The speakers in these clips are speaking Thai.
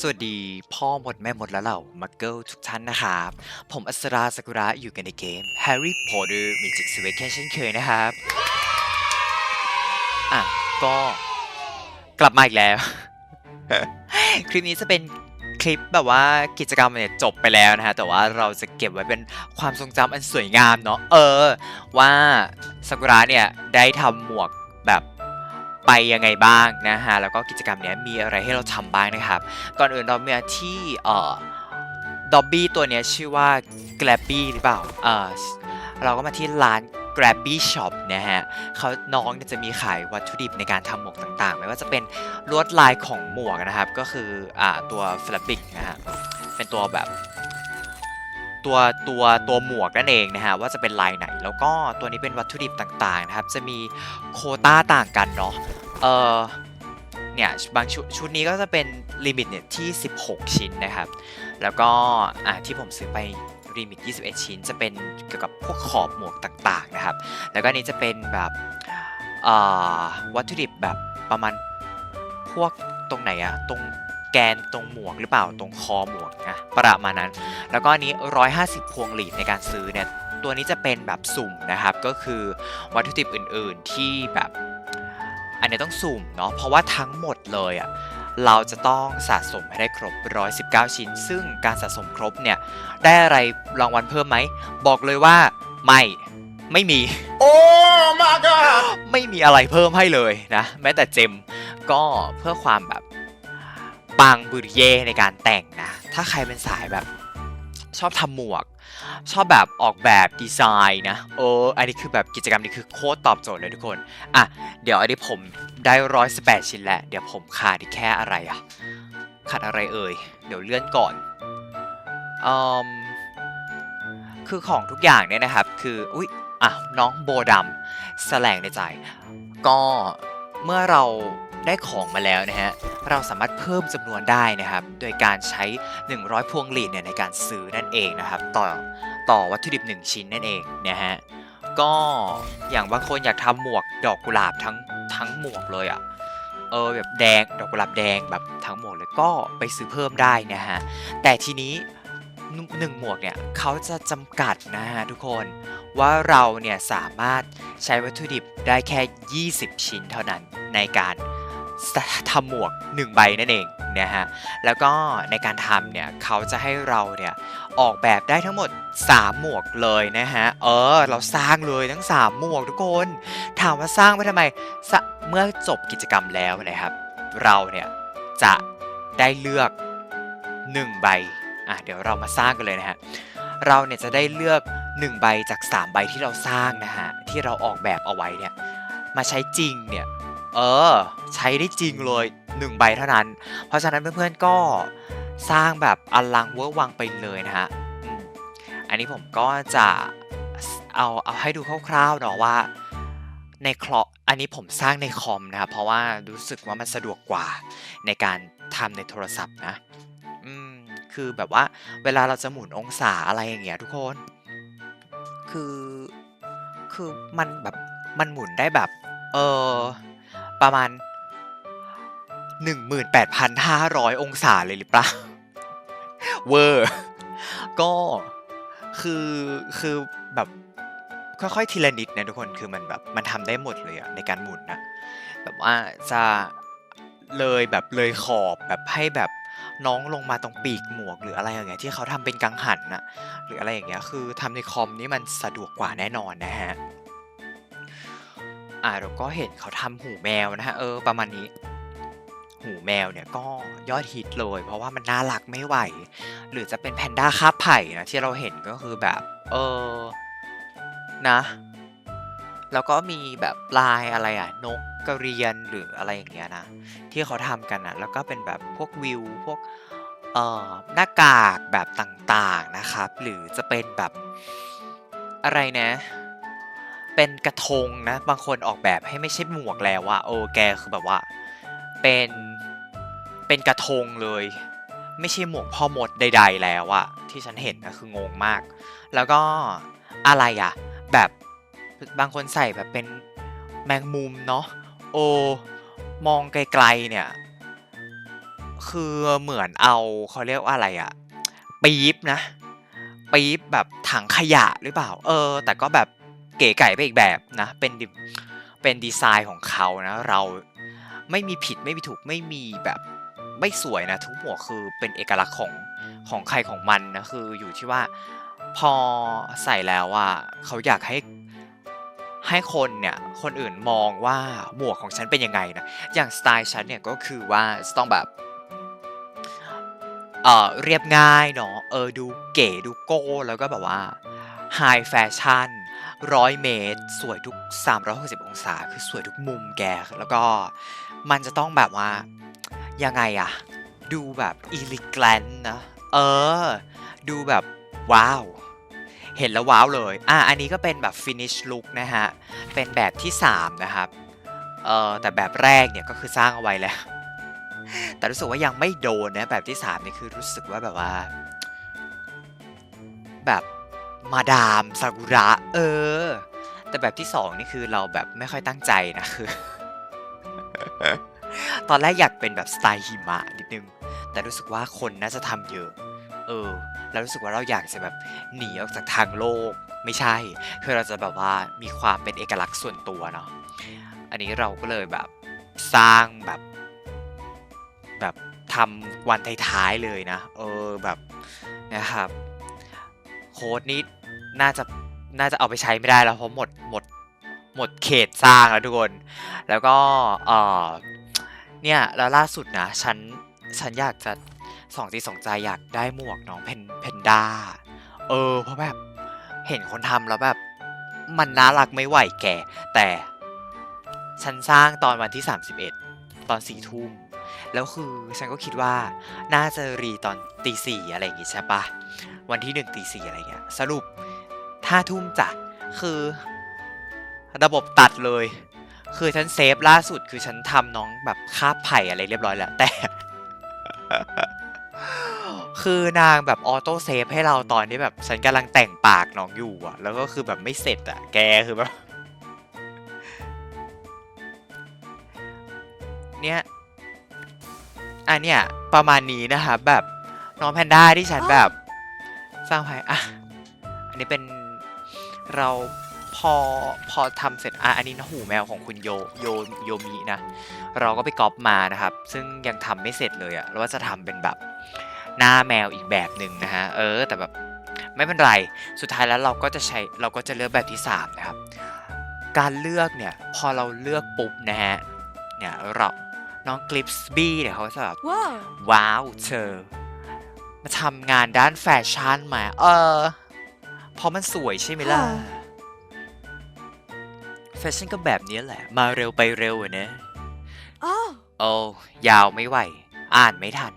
สวัสดีพ่อหมดแม่หมดแล้วเหล่ามักเกิลทุกท่านนะครับ ผมอัสราสกุระอยู่กันในเกม Harry Potter Magic s w o r d เช่นเคยนะครับ อะ ก็กลับมาอีกแล้ว คลิปนี้จะเป็นคลิปแบบว่ากิจกรรมเนี่ยจบไปแล้วนะฮะ แต่ว่าเราจะเก็บไว้เป็นความทรงจำอันสวยงามเนาะเออ ว่าสกุระเนี่ยได้ทำหมวกแบบ ไปยังไงบ้างนะฮะแล้วก็กิจกรรมเนี้ยมีอะไรให้เราทำบ้างนะครับ ก่อนอื่นเรามาที่เอ่อดอบบี้ตัวเนี้ยชื่อว่า g l a b b y หรือเปล่าเออเราก็มาที่ร้าน Grabby Shop นะฮะเขาน้องจะมีขายวัตถุดิบในการทำหมวกต่างๆ ไม่ว่าจะเป็นลวดลายของหมวกนะครับ ก็คืออ่าตัว Fabric นะฮะเป็นตัวแบบ ตัวตัวตัวหมวกนั่นเองนะฮะว่าจะเป็นลายไหน แล้วก็ตัวนี้เป็นวัตถุดิบต่างๆนะครับ จะมีโคต้าต่างกันเนาะ เออเนี่ยบางชุดชุดนี้ก็จะเป็นลิมิตเนี่ยที่ 16 ชิ้นนะครับ แล้วก็อะที่ผมซื้อไปลิมิต 21 ชิ้น จะเป็นเกี่ยวกับพวกขอบหมวกต่างๆนะครับ แล้วก็นี้จะเป็นแบบวัตถุดิบแบบประมาณพวกตรงไหนอะตรงแกนตรงหมวกหรือเปล่าตรงคอหมวกนะประมาณนั้น แล้วก็อันนี้ 150 พวงหลีดในการซื้อเนี่ยตัวนี้จะเป็นแบบสุ่มนะครับ ก็คือวัตถุดิบอื่น ๆ ที่แบบ อันนี้ต้องสุ่มเนาะเพราะว่าทั้งหมดเลยอะ่ะเราจะต้องสะสมให้ได้ครบ 119 ชิ้น ซึ่งการสะสมครบเนี่ย ได้อะไรรางวัลเพิ่มไหม บอกเลยว่าไม่ ไม่มี Oh my god! ไม่มีอะไรเพิ่มให้เลยนะ แม้แต่เจมก็เพื่อความแบบปังบุริเย่ในการแต่งนะ ถ้าใครเป็นสายแบบชอบทำหมวก ชอบแบบออกแบบดีไซน์นะเอออันนี้คือแบบกิจกรรมนี้คือโคตรตอบโจทย์เลยทุกคนอะเดี๋ยวอันนี้ผมได้ร้อยสิบแปดชิ้นแหล้วเดี๋ยวผมขาดอีกแค่อะไรอะขาดอะไรเอ่ยเดี๋ยวเลื่อนก่อนอืมคือของทุกอย่างเนี่ยนะครับ คืออุ๊ยอะน้องโบดำแสลงในใจ ก็เมื่อเรา ได้ของมาแล้วนะฮะ เราสามารถเพิ่มจำนวนได้นะครับ โดยการใช้ 100 พวงหลีดเนี่ยในการซื้อนั่นเองนะครับ ต่อต่อวัตถุดิบ 1 ชิ้นนั่นเองนะฮะ ก็อย่างบางคนอยากทำหมวกดอกกุหลาบทั้งทั้งหมวกเลยอะ่ะเออแบบแดงดอกกุหลาบแดงแบบทั้งหมวกเลยก็ไปซื้อเพิ่มได้นะฮะ แต่ทีนี้หนึ่งหนึ่งหมวกเนี่ยเขาจะจำกัดนะฮะทุกคนว่าเราเนี่ยสามารถใช้วัตถุดิบได้แค่ 20 ชิ้นเท่านั้นในการ ทำหมวก 1 ใบนั่นเองนะฮะแล้วก็ในการทำเนี่ยเขาจะให้เราเนี่ยออกแบบได้ทั้งหมด 3 หมวกเลยนะฮะเออ เราสร้างเลยทั้ง 3 หมวกทุกคน ถามว่าสร้างไปทำไมเมื่อจบกิจกรรมแล้วนะครับ เราเนี่ยจะได้เลือก 1 ใบอะเดี๋ยวเรามาสร้างกันเลยนะฮะเราเนี่ยจะได้เลือก 1 ใบจาก 3 ใบที่เราสร้างนะฮะที่เราออกแบบเอาไว้เนี่ยมาใช้จริงเนี่ย เออ ใช้ได้จริงเลย 1 ใบเท่านั้น เพราะฉะนั้นเพื่อนๆก็สร้างแบบอลังเวอร์วังไปเลยนะฮะอันนี้ผมก็จะเอาเอาให้ดูคร่าวๆเนาะว่าในคลออันนี้ผมสร้างในคอมนะครับเพราะว่ารู้สึกว่ามันสะดวกกว่าในการทำในโทรศัพท์นะอืมคือแบบว่าเวลาเราจะหมุนองศาอะไรอย่างเงี้ยทุกคน คือคือมันแบบมันหมุนได้แบบ เออ ประมาณ 18,500 องศาเลยหรือเปล่าเวอร์ก็คือคือแบบค่อยๆทีละนิดนะทุกคนคือมันแบบมันทำได้หมดเลยอะในการหมุนนะแบบว่าจะเลยแบบเลยขอบแบบให้แบบน้องลงมาตรงปีกหมวกหรืออะไรอย่างเงี้ยที่เขาทำเป็นกังหันนะหรืออะไรอย่างเงี้ยคือทำในคอมนี่มันสะดวกกว่าแน่นอนนะฮะ อ่าเราก็เห็นเขาทำหูแมวนะฮะเออประมาณนี้ หูแมวเนี่ยก็ยอดฮิตเลย เพราะว่ามันน่ารักไม่ไหว หรือจะเป็นแพนด้าคาบไผ่นะที่เราเห็นก็คือแบบ เออนะ แล้วก็มีแบบลายอะไรอะนกกระเรียนหรืออะไรอย่างเงี้ยนะที่เขาทำกันอะแล้วก็เป็นแบบพวกวิวพวกเอ่อหน้ากากแบบต่างๆนะครับ หรือจะเป็นแบบอะไรนะ เป็นกระทงนะ บางคนออกแบบให้ไม่ใช่หมวกแล้วอะโอ้แกคือแบบว่า เป็นเป็นกระทงเลย ไม่ใช่หมวกพ่อมดใด ๆ แล้วอะที่ฉันเห็นนะคืองงมาก แล้วก็อะไรอะแบบบางคนใส่แบบเป็นแมงมุมเนาะโอมองไกลๆเนี่ย คือเหมือนเอาเขาเรียกว่าอะไรอะปี๊บนะปี๊บแบบถังขยะหรือเปล่า เออ แต่ก็แบบ เก๋ไก่ไปอีกแบบนะ เป็นเป็นดีไซน์ของเขานะเราไม่มีผิดไม่มีถูกไม่มีแบบไม่สวยนะ ทุกหมวกคือเป็นเอกลักษณ์ของของใครของมันนะคืออยู่ที่ว่าพอใส่แล้วว่าเขาอยากให้ให้คนเนี่ยคนอื่นมองว่าหมวกของฉันเป็นยังไงนะอย่างสไตล์ฉันเนี่ยก็คือว่าต้องแบบเออเรียบง่ายเนาะเออดูเก๋ดูโก้แล้วก็แบบว่าไฮแฟชั่น ร้อยเมตร สวยทุก 360 องศา คือสวยทุกมุมแก แล้วก็มันจะต้องแบบว่า ยังไงอะดูแบบอีลิแกลนนะ เออ ดูแบบว้าว เห็นแล้วว้าวเลย อะ อันนี้ก็เป็นแบบ finish look นะฮะ เป็นแบบที่ 3 นะครับ เออแต่แบบแรกเนี่ยก็คือสร้างเอาไว้แล้ว แต่รู้สึกว่ายังไม่โดนนะ แบบที่ 3 นี่คือรู้สึกว่าแบบว่า แบบ มาดามซากุระ เออ แต่แบบที่2นี่คือเราแบบไม่ค่อยตั้งใจนะคือ ตอนแรกอยากเป็นแบบสไตล์หิมะนิดนึง แต่รู้สึกว่าคนน่าจะทำเยอะ เออ แล้วรู้สึกว่าเราอยากจะแบบหนีออกจากทางโลก ไม่ใช่ คือเราจะแบบว่ามีความเป็นเอกลักษณ์ส่วนตัวเนาะ อันนี้เราก็เลยแบบสร้างแบบ แบบทำวันท้ายๆเลยนะ เออแบบนะครับ โค้ดนี้น่าจะน่าจะเอาไปใช้ไม่ได้แล้วเพราะหมดหมดหมดเขตสร้างแล้วทุกคน แล้วก็เออเนี่ยแล้วล่าสุดนะฉันฉันอยากจะสองจีสองใจอยากได้หมวกน้องเพนเพนด้าเออเพราะแบบเห็นคนทำแล้วแบบมันน่ารักไม่ไหวแก แต่ฉันสร้างตอนวันที่ 31 ตอนสี่ทุ่มแล้วคือฉันก็คิดว่าน่าจะรีตอนตีสี่อะไรอย่างงี้ใช่ปะ วันที่หนึ่งตีสี่อะไรเงี้ย สรุปห้าทุ่มจ้ะคือระบบตัดเลย คือฉันเซฟล่าสุดคือฉันทำน้องแบบคาบไผ่อะไรเรียบร้อยแล้ว แต่ คือนางแบบออโต้เซฟให้เราตอนที่แบบฉันกำลังแต่งปากน้องอยู่อะแล้วก็คือแบบไม่เสร็จอะแกคือแบบเนี่ยอันเนี้ยประมาณนี้นะครับแบบน้องแพนด้าที่ฉันแบบ สร้างไว้อะ อันนี้เป็นเราพอพอทำเสร็จอะอันนี้นะหูแมวของคุณโยโยโยมินะ เราก็ไปก๊อปมานะครับ ซึ่งยังทำไม่เสร็จเลยอะแล้วว่าจะทำเป็นแบบหน้าแมวอีกแบบหนึ่งนะฮะ เออ แต่แบบไม่เป็นไร สุดท้ายแล้วเราก็จะใช้เราก็จะเลือกแบบที่ 3 นะครับ การเลือกเนี่ย พอเราเลือกปุ๊บนะฮะ เนี่ยเราน้องกลิปส์บี้เนี่ยเขาจะแบบ Whoa. ว้าวเธอ มาทำงานด้านแฟชั่นมา เออเพราะมันสวยใช่ไหมล่ะค่ะแฟชั่นก็แบบนี้แหละ มาเร็วไปเร็วอะเนะ Oh. โอ้ยาวไม่ไหว อ่านไม่ทัน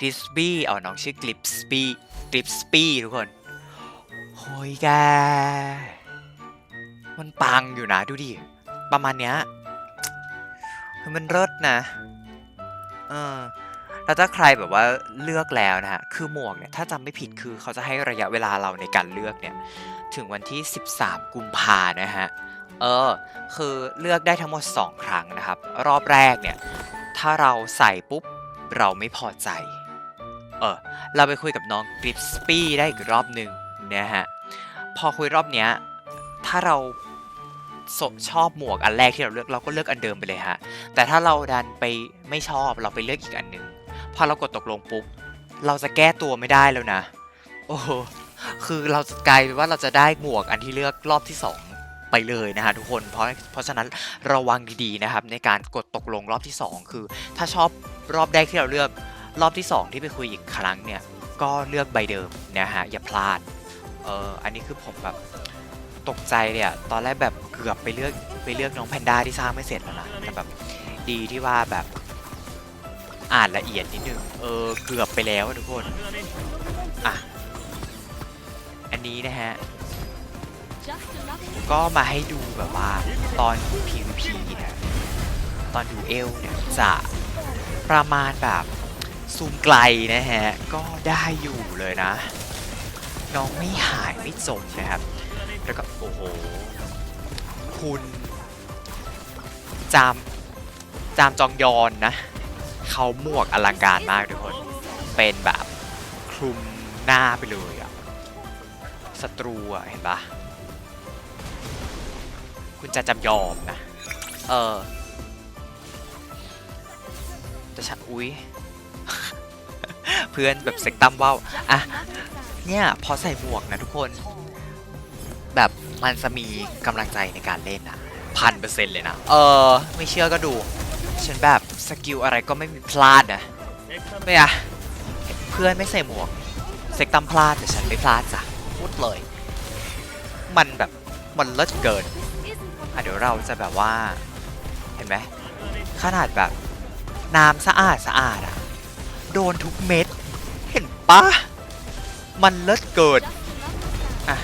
กลิปส์บี้เอาน้องชื่อกลิปส์บี้กลิปส์บี้ทุกคนโฮ้ยแก มันปังอยู่นะดูดิ ประมาณเนี้ยคือมันเลิศนะ เออ แล้วถ้าใครแบบว่าเลือกแล้วนะฮะ คือหมวกเนี่ย ถ้าจำไม่ผิดคือเขาจะให้ระยะเวลาเราในการเลือกเนี่ย ถึงวันที่ 13 กุมภานะฮะ เออ คือเลือกได้ทั้งหมด 2 ครั้งนะครับ รอบแรกเนี่ย ถ้าเราใส่ปุ๊บ เราไม่พอใจ เออ เราไปคุยกับน้องกริปสปี้ได้อีกรอบหนึ่งนะฮะ พอคุยรอบเนี้ย ถ้าเราชอบหมวกอันแรกที่เราเลือกเราก็เลือกอันเดิมไปเลยฮะ แต่ถ้าเราดันไปไม่ชอบเราไปเลือกอีกอันหนึ่ง พอเรากดตกลงปุ๊บ เราจะแก้ตัวไม่ได้แล้วนะ โอ้โหคือเราจะกลายเป็นว่าเราจะได้หมวกอันที่เลือกรอบที่สองไปเลยนะฮะทุกคน เพราะเพราะฉะนั้นระวังดีๆนะครับในการกดตกลงรอบที่สองคือ ถ้าชอบรอบแรกที่เราเลือกรอบที่สองที่ไปคุยอีกครั้งเนี่ยก็เลือกใบเดิมนะฮะอย่าพลาดเอออันนี้คือผมแบบตกใจเลยอะตอนแรกแบบเกือบไปเลือกไปเลือกน้องแพนด้าที่สร้างไม่เสร็จแล้วนะแต่แบบดีที่ว่าแบบ อ่านละเอียดนิดนึง เออ เกือบไปแล้วทุกคน อะ อันนี้นะฮะ ก็มาให้ดูแบบว่าตอน PVP เนี่ยตอนดูเอลเนี่ยจะประมาณแบบซูมไกลนะฮะ ก็ได้อยู่เลยนะ น้องไม่หายไม่จมนะครับ แล้วก็โอ้โห คุณ จาม จามจองยอนนะ เขาหมวกอลังการมากทุกคน เป็นแบบคลุมหน้าไปเลยอะศัตรูอะเห็นปะคุณจะจำยอมนะ เออแต่ฉันอุ๊ยเพื่อนแบบเซ็กตั้มว่าวอะ เนี่ยพอใส่หมวกนะทุกคน แบบมันจะมีกำลังใจในการเล่นอะพันเปอร์เซ็นต์เลยนะ เออ ไม่เชื่อก็ดู ฉันแบบสกิลอะไรก็ไม่มีพลาดนะไม่อะเพื่อนไม่ใส่หมวกเซ็กตั้มพลาดแต่ฉันไม่พลาดจ้ะพูดเลย มันแบบมันเลิศเกินอะเดี๋ยวเราจะแบบว่า เห็นไหมขนาดแบบน้ำสะอาดสะอาดอะโดนทุกเม็ด เห็นปะมันเลิศเกินอะ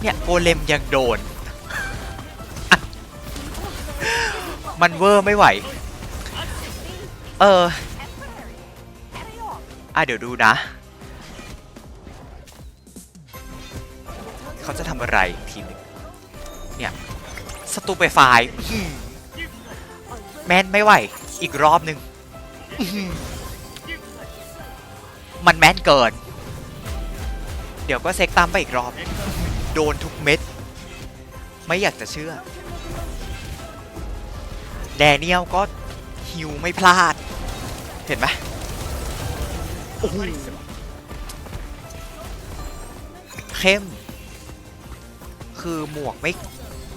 เนี่ยโกเลมยังโดน มันเวอร์ไม่ไหว เอออะเดี๋ยวดูนะ เขาจะทำอะไรทีมหนึงเนี่ยสตูไปไฟล์แมนไม่ไหว อีกรอบหนึ่งมันแมนเกิน เดี๋ยวก็เซ็กตามไปอีกรอบ โดนทุกเม็ด ไม่อยากจะเชื่อ แดเนียลก็ฮิวไม่พลาด เห็นไหมโอ้โหเข้ม คือหมวกไม่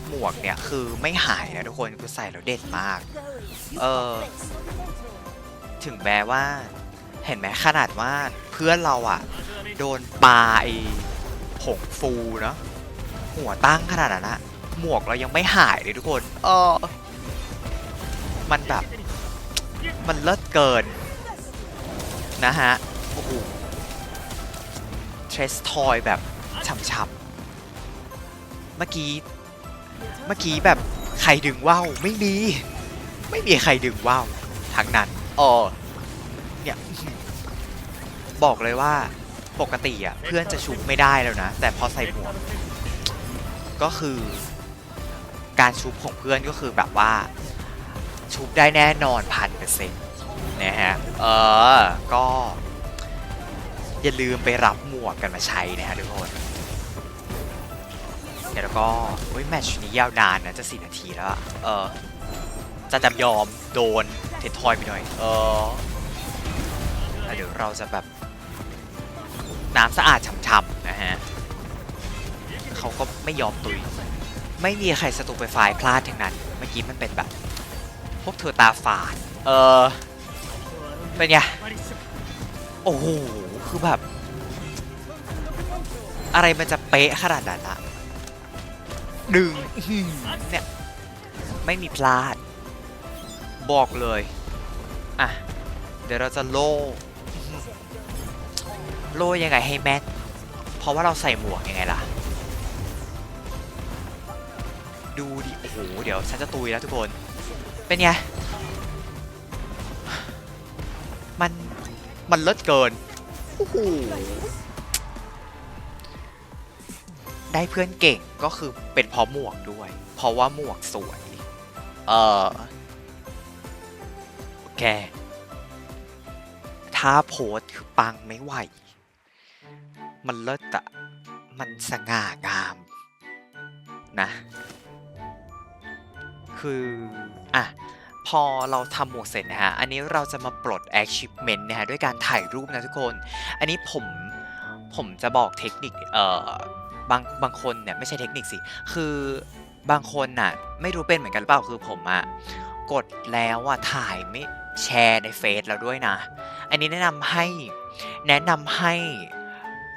หมวกเนี่ยคือไม่หายนะทุกคนคือใส่แล้วเด็ดมาก เออถึงแม้ว่า เห็นไหมขนาดว่าเพื่อนเราอะโดนปลาไอผงฟูเนาะหัวตั้งขนาดนั้นอะหมวกเรายังไม่หายเลยทุกคน เออ มันแบบ มันเลิศเกิน นะฮะ โอ้โหเทรสทอยแบบช่ำๆเมื่อกี้ เมื่อกี้แบบใครดึงว่าวไม่มี ไม่มีใครดึงว่าวทั้งนั้นเออเนี่ยบอกเลยว่าปกติอะเพื่อนจะชุบไม่ได้แล้วนะ แต่พอใส่หมวกก็คือ การชุบของเพื่อนก็คือแบบว่า ชุบได้แน่นอนพันเปอร์เซ็นต์นะฮะ เออ ก็ อย่าลืมไปรับหมวกกันมาใช้นะฮะทุกคนเดี๋ยวก็เฮ้ยแมตช์นี้ยาวนานนะจะสี่นาทีแล้วเออจะจำยอมโดนเททอยไปหน่อย เออแล้วเดี๋ยวเราจะแบบ น้ำสะอาดฉ่ำๆนะฮะเขาก็ไม่ยอมตุย ไม่มีใครสตูไปไฟพลาดทั้งนั้น เมื่อกี้มันเป็นแบบ วกเธอตาฝาด เออเป็นไง โอ้โห คือแบบ อะไรมันจะเป๊ะขนาดนั้นอะดึงเนี่ย ไม่มีพลาด บอกเลย อะ เดี๋ยวเราจะโล่ โล่ยังไงให้แม่นเพราะว่าเราใส่หมวกยังไงล่ะ ดูดิ โอ้โห เดี๋ยวฉันจะตุยแล้วทุกคน เป็นไง มัน มันเลิศเกินโอ้โหได้เพื่อนเก่งก็คือเป็นเพราะหมวกด้วย เพราะว่าหมวกสวย เออโอเคถ้าโพสต์คือปังไม่ไหว มันเลิศอะมันสง่างามนะ คืออะพอเราทำหมวกเสร็จนะฮะ อันนี้เราจะมาปลด achievement นะฮะด้วยการถ่ายรูปนะทุกคน อันนี้ผมผมจะบอกเทคนิคเอ่อบางบางคนเนี่ยไม่ใช่เทคนิคสิ คือบางคนน่ะไม่รู้เป็นเหมือนกันหรือเปล่าคือผมอะกดแล้วอะถ่ายไม่แชร์ในเฟซแล้วด้วยนะ อันนี้แนะนำให้แนะนำให้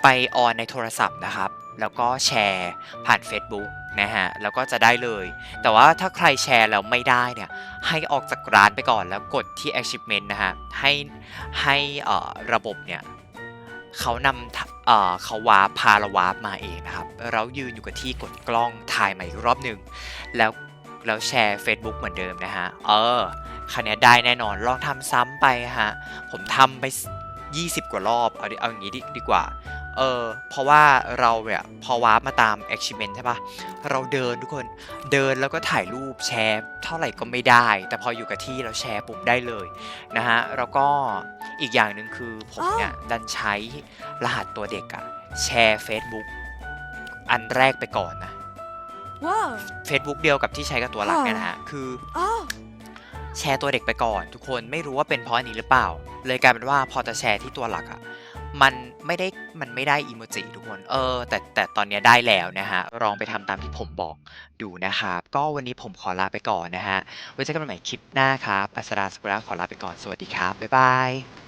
ไปออนในโทรศัพท์นะครับ แล้วก็แชร์ผ่าน Facebook นะฮะแล้วก็จะได้เลย แต่ว่าถ้าใครแชร์แล้วไม่ได้เนี่ยให้ออกจากร้านไปก่อนแล้วกดที่ achievement นะฮะให้ให้เอ่อระบบเนี่ยเขานำเอ่อเขาวาร์ปพาเราวาร์ปมาเองนะครับ เรายืนอยู่กับที่กดกล้องถ่ายใหม่อีกรอบหนึ่งแล้วแล้วแชร์ Facebook เหมือนเดิมนะฮะ เออคันนี้ได้แน่นอนลองทำซ้ำไปฮะ ผมทำไป 20 กว่ารอบ เอาดิเอาอย่างนี้ดีดีกว่า เออเพราะว่าเราเนี่ยพอวาร์ปมาตาม achievement ใช่ปะเราเดินทุกคนเดินแล้วก็ถ่ายรูปแชร์เท่าไหร่ก็ไม่ได้ แต่พออยู่กับที่เราแชร์ปุ่มได้เลยนะฮะแล้วก็อีกอย่างหนึ่งคือผมเนี่ยดันใช้รหัสตัวเด็กอะแชร์ Facebook อันแรกไปก่อนนะ Whoa. Facebook เดียวกับที่ใช้กับตัวหลักเนี่ยนะฮะคือ Oh. แชร์ตัวเด็กไปก่อน ทุกคนไม่รู้ว่าเป็นเพราะอันนี้หรือเปล่า เลยกลายเป็นว่าพอจะแชร์ที่ตัวหลักอะ่ะ มันไม่ได้มันไม่ได้อีโมจิทุกคน เออ แต่แต่ตอนนี้ได้แล้วนะฮะลองไปทำตามที่ผมบอกดูนะครับก็วันนี้ผมขอลาไปก่อนนะฮะไว้เจอกันใหม่คลิปหน้าครับอัสราสกุระขอลาไปก่อนสวัสดีครับบ๊ายบาย